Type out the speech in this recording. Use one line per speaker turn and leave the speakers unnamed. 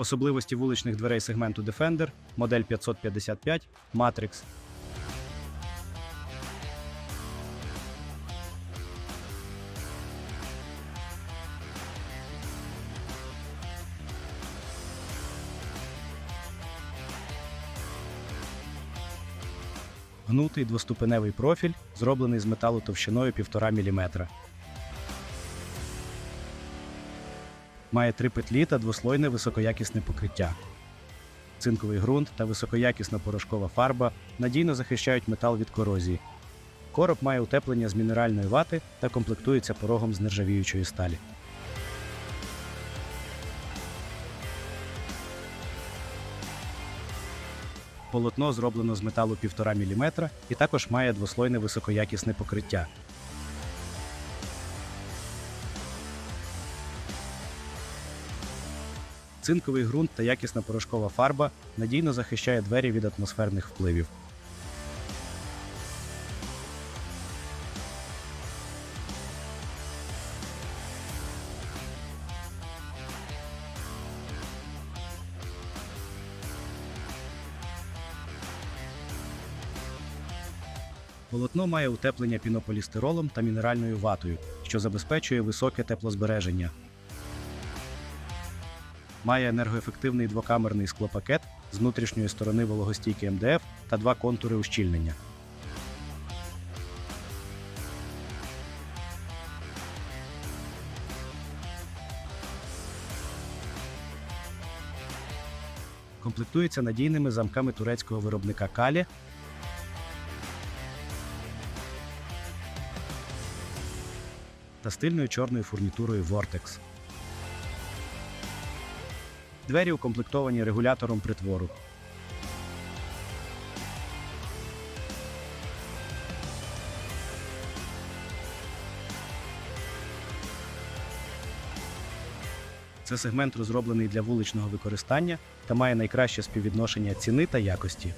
Особливості вуличних дверей сегменту Defender, модель 555, Matrix. Гнутий двоступеневий профіль, зроблений з металу товщиною 1,5 мм. Має три петлі та двослойне високоякісне покриття. Цинковий ґрунт та високоякісна порошкова фарба надійно захищають метал від корозії. Короб має утеплення з мінеральної вати та комплектується порогом з нержавіючої сталі. Полотно зроблено з металу 1,5 мм і також має двослойне високоякісне покриття. Цинковий ґрунт та якісна порошкова фарба надійно захищає двері від атмосферних впливів. Полотно має утеплення пінополістиролом та мінеральною ватою, що забезпечує високе теплозбереження. Має енергоефективний двокамерний склопакет з внутрішньої сторони вологостійки МДФ та два контури ущільнення. Комплектується надійними замками турецького виробника Калі та стильною чорною фурнітурою Vortex. Двері укомплектовані регулятором притвору. Це сегмент розроблений для вуличного використання та має найкраще співвідношення ціни та якості.